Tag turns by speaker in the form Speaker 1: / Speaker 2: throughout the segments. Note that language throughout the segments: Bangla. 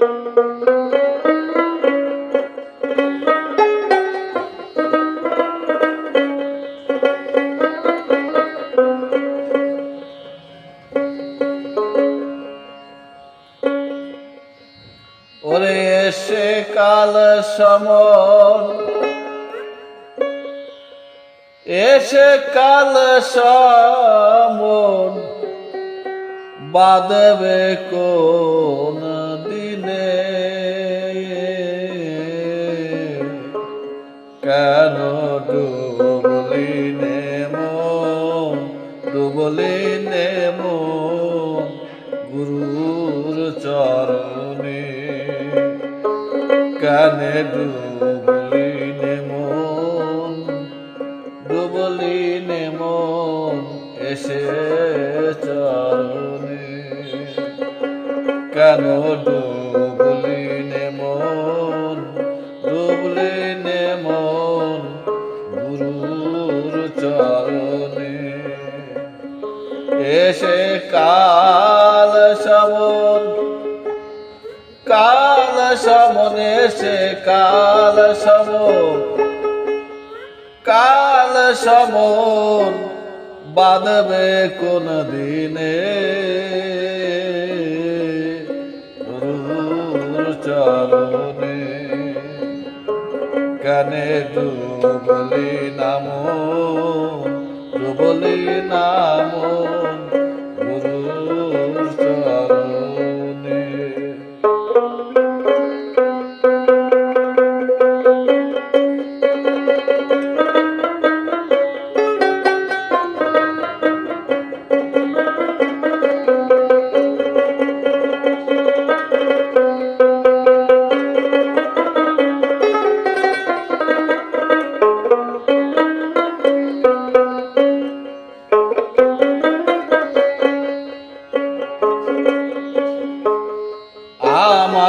Speaker 1: ওরে এসে কাল সমর। এসে কাল সমর। বাদবে কোন কেন ডুবলি নেমো? ডুবলি নেমো গুরুর চরণে। কানে ডুবলি নেমন ডুবলি নেমন এসে চরণে। কেন ডুবলি এসে কাল সমন কাল সমন এসে কাল সমন কাল সমন বাঁধবে কোন দিনে। চরণে কানে ডুবলি নাম ডুবলি নাম।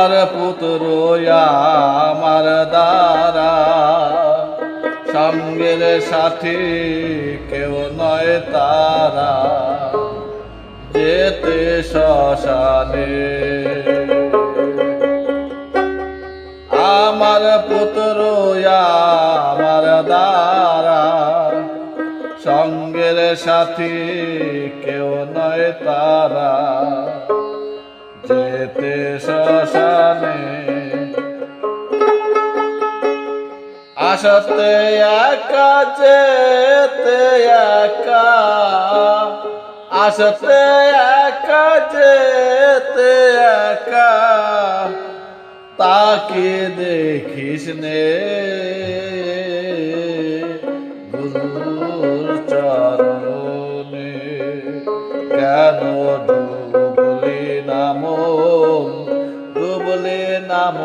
Speaker 1: আমার পুত্র আমার দ্বারা। সঙ্গের সাথী কেউ নয় তারা। যেতে শ্মশানে। আমার পুত্র আমার দ্বারা। সঙ্গের সাথী কেউ নয় তারা। যেতে শ্মশানে আসতে একা যেতে একা আসতে একা যেতে একা তাকে দেখিস নে গুরুর চরণে কেন ডুবলি নাম ডুবলি নাম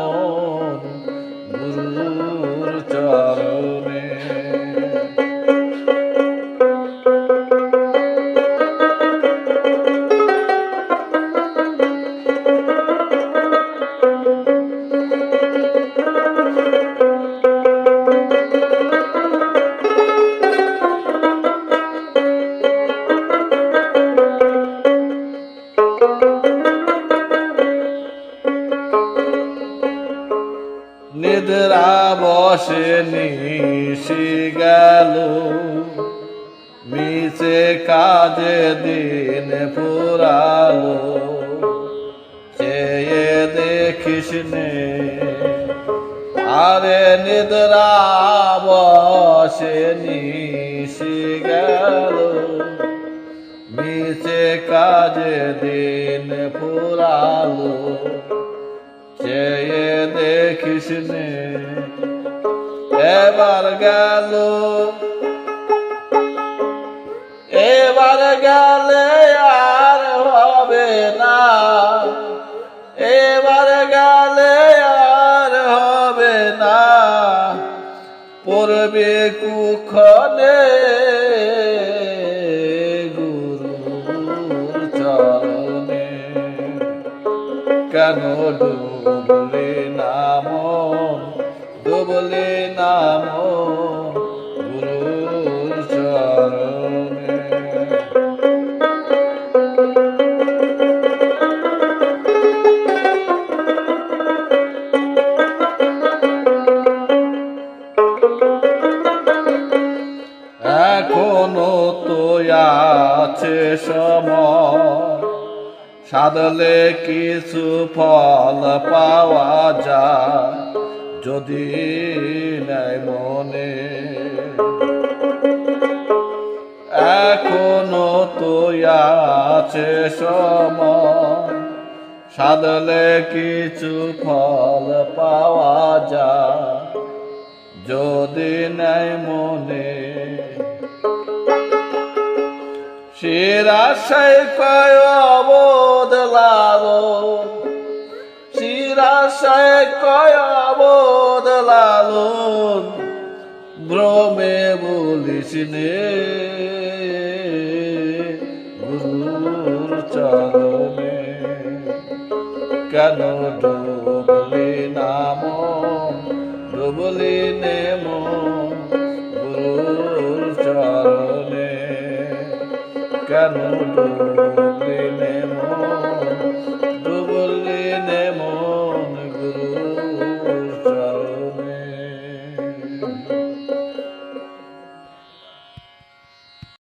Speaker 1: নিদ্রা বসে নিশি গেল। মিছে কাজে দিন ফুরালো। চেয়ে দেখিস আরে নিদ্রা বসে নিশি গেল। মিছে কাজে দিন ফুরালো। চেয়ে দেখিস এবার গেল। এবার গেলে আর হবে না। এবার গেলে আর হবে না। পড়বে কুখনে। ডুবলে নাম ডুবলে নাম গুরুর এখনও তো আছে সাধলে কিছু ফল পাওয়া যায়, যদি নেয় মনে। এখনও তো আছে সময় সাধলে কিছু ফল পাওয়া যায়, যদি নেয় মনে। শিরাশাই কয় অবোধ লালো শিরাশাই কয় অবোধ লালো ভ্রমে বলিস নে চরণে, কেন ডুবলি নাম ডুবলি নেম গুরুর চরণে, কেন ডুবলি